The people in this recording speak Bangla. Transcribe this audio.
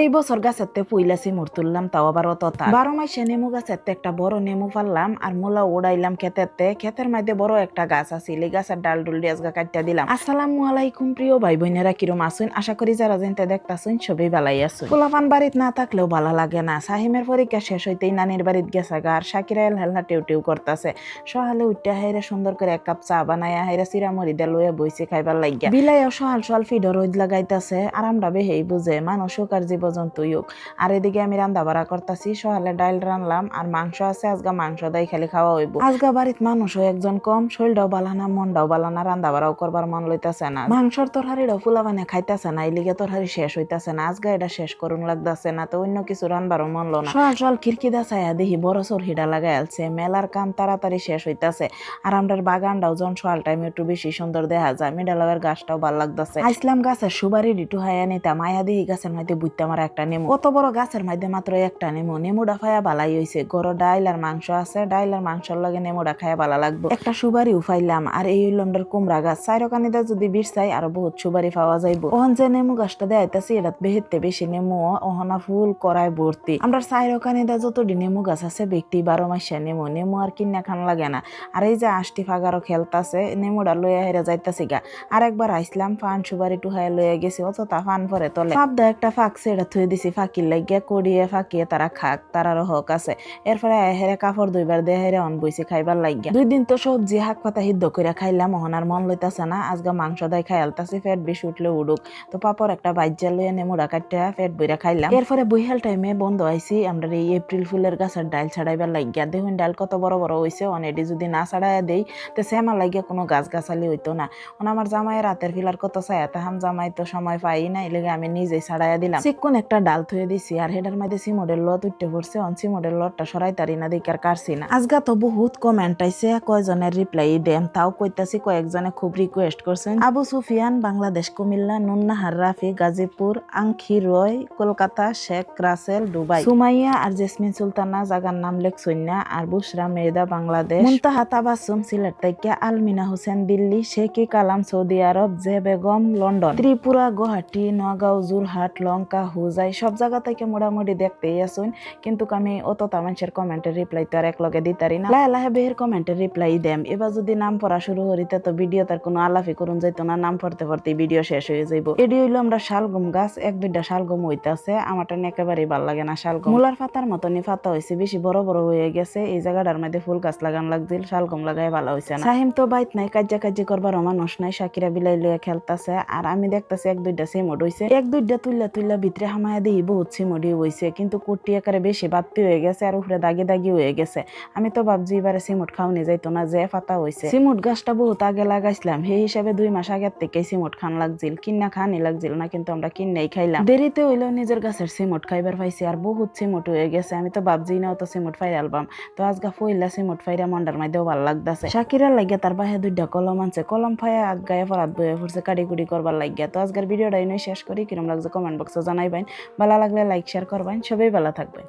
এই বছর গাছেতে পুইলা সিমুর তুললাম তাও আবার অতটা। বারো মাসে নেমু গাছেতে একটা বড় নেমু পারলাম আর মূলা উড়াইলাম ক্ষেতেতে। খেতের মধ্যে বড় একটা গাছ আছিল এই গাছের ডাল ডুল আজকে কাটটা দিলাম। আসসালামু আলাইকুম, প্রিয় ভাই বোনেরা কিরম আসুন আশা করি যারা জানতে দেখতাছুন, সবই ভালাই আসুন পোলাপান বাড়িত না থাকলেও ভালো লাগে না। সাহিমের পরীক্ষা শেষ হইতেই নানির বাড়িত গেছে গা, আর সাকিরা এল হেলনা টেউ টেউ করতেছে। সহালে উঠতে হাইরে সুন্দর করে এক কাপ চা বানাইয়া হাইরে চিরামরি দে লইয়া বইছে খাইবার লাগিয়া বিলাইয়া সহাল সহাল ফিড রোদ লাগাইতাছে, আর বেহেই বুঝে, মানুষ আর হোক আর এদিকে আমি রান্না বাড়া করতেছি সহালে ডাইল রানলাম আর মাংস আছে আজগা মাংস দাই খালি খাওয়া হইব। আজগা বাড়িত মানুষও একজন কম শরীরটাও বালানা মনটাও বালানা রান্না বাড়াও করবার মন লইতাছে না। মাংসর তরহারিটাও ফুলা বানিয়ে খাইতাছে না এলিগে তরহারি শেষ হইতাছে না আজগা এটা শেষ করুন লাগতাছে না তো অন্য কিছু রানবারও মন লো না। সকাল সকাল খিড়কি দা ছায়া দেখি বড় সরহিডা লাগাই আলছে মেলার কাম তাড়াতাড়ি শেষ হইতাছে। আর আমরার বাগানটাও যখন সকাল টাইম একটু বেশি সুন্দর দেখা যায় মিডালগের গাছটাও ভালো লাগতাছে। আইসলাম গাছের সুবারি ডিটু হায়া নিতাম দিহি গাছের মধ্যে বুঝতে আমার একটা নেমু। কত বড় গাছের মধ্যে মাত্র একটা নেমু। নেমুটা খায়া বালাই হইছে। গরো ডাইল আর মাংস আছে। ডাইল আর মাংসর লগে নেমুটা খায়া বালা লাগবে। একটা সুবারি উফাইলাম আর এই হইল আমরার কুমড়া গাছ। চাইরকানিদা যদি বিষ চাই, আরও বহুত সুবারি পাওয়া যাইব। ওহন যে নেমু গাছটা দেখাইতাছি এটা বেহেতে বেশি নেমু। ওহনা ফুল করায় ভর্তি। আমরা চাইরকানিদা যতটি নেমু গাছ আছে ব্যক্তি বারো মাসে নেমু। নেমু আর কিনা খান লাগে না। আর এই যে আষ্টি ফাগারও খেলতাছে নেমুটা লইয়া হেরা যাইতাছি গা। আর একবার আইসলাম, ফান সুবারি টুহাই লইয়া গেছি অতটা ফান পরে তলে। ফাপ দা একটা ফাঁক সেটা থুই দিছি ফাঁকির লাগিয়া করিয়ে ফাঁকিয়ে তারা খাক তারারও হক আছে। এরপরে হেরে কাপড় দুইবার দিয়ে হেরে অন বইছে খাইবার লাগিয়া। দুই দিন তো সবজি শাক পাতা সিদ্ধ করে খাইলাম ওহনার মন লইতাছে না আজকে মাংস দাই খাই আলতাছি পেট বেশি উঠলে উড়ুক। তো পাপর একটা বাইজা লইয়া নেমুড়া কাটতে পেট বইরা খাইলাম। এরপরে বইহাল টাইমে বন্ধ আইছি, আমরা এই এপ্রিল ফুলের গাছের ডাল ছাড়াইবার লাগিয়া। দেখুন ডাল কত বড় বড় হইছে অনেডি যদি না ছাড়াইয়া দেই, তো শ্যামা লাগিয়া কোনো গাছ গাছালি হইতো না। ওন আমার জামাই রাতের ফিলার কত চায়া তাহাম জামাই তো সময় পাই না এলেগে আমি নিজেই ছাড়াইয়া দিলাম। চিকুন একটা ডাল থুয়ে দিছি আর হেডার মধ্যে সিমোডের লত উঠতে পড়ছে অন সিমোডের লতটা সরাই তারি না দেখার কারছি না। আজগা তো বহুত কমেন্ট আইছে, কয়জনের রিপ্লাই দেম তাও কইতাছি কয়েকজনে খুব রিকোয়েস্ট করছেন। আবু সুফিয়ান, বাংলাদেশ, কুমিল্লা নুন্নাহার রাফি গাজীপুর, আংখি, রয়, কলকাতা, শেখ, রাসেল, দুবাই। সুমাইয়া আর জেসমিন সুলতানা জাগার নাম লেখসন্যা আর বুসরা মেয়েদা বাংলাদেশ। মুনতাহা তাবাসুম, সিলেট থেকে Almina Hossain, Delhi, Sheikh Kalam, Saudi Arab, J Begum, London. Tripura, Guwahati, Nagaon Jorhat Lanka Hojai সব জায়গা থেকে মোটামুটি দেখতেই আসুন। কিন্তু আমি অতটা মানুষের কমেন্টের রিপ্লাই তো আর এক লগে দিতারি না। লাহে লাহে বেহের কমেন্টের রিপ্লাই দেম। এবার যদি নাম পড়া শুরু করিতে তো ভিডিও তার কোনো আলাফি করুন যাইতো না, নাম পড়তে পড়তে ভিডিও শেষ হয়ে যাইব। এটি হইল আমরা শালগম গাছ, এক দুইটা শালগম হইতাছে, আমারটা একেবারেই ভালো লাগে না শালগম। মূলার পাতার মতনই পাতা হয়েছে বেশি বড় বড় হয়ে গেছে, এই জায়গাটার মধ্যে ফুল গাছ লাগান লাগছিল শালগম লাগাই ভালো হয়েছে না। সাহিম তো বাইত নাই কাজ্যা কাজ্যি করবার মানুষ নাই, সাকিরা বিলাই লইয়া খেলতাছে, আর আমি দেখতাছি এক দুইটা সিমট হইছে। এক দুইটা তুইলা তুইলা ভিতরে হামায়া দিই বহুত সিমডি হইছে, কিন্তু কুটি একারে বেশি বাত্তি হয়ে গেছে আর উপরে দাগি দাগি হয়ে গেছে। আমি তো ভাবছি এবারে সিমুট খাওনি যাইতো না, যে পাতা হইছে। সিমুট গাছটা বহুত আগে লাগাইছিলাম, সেই হিসাবে দুই মাস আগের থেকে সিমুট খান লাগছিল। কিনা খানি লাগছিল না, কিন্তু আমরা কিনাই খাইলাম। দেরিতে হইলেও নিজের গাছের সিমুট খাইবার পাইছি আর বহুত সিমুট হয়ে গেছে। আমি তো ভাবছি না তো সিমুট ফাইর আলবাম। তো আজকে ফইলা সিমুট ফাইরা মন্ডার মধ্যেও ভালো লাগতাছে। শাকিরা লাগিয়া তার বাহে দুইটা কলম আনছে। কলম ফাইয়া আগায় ফরাত বয়ে ফুরছে, কাড়ি কুড়ি করবার লাগিয়া। তো আজকের ভিডিওটা এনে শেষ করি। কিরম লাগছে কমেন্ট বক্সে জানাইবেন ভালো লাগলে লাইক শেয়ার করবেন সবাই ভালো থাকবে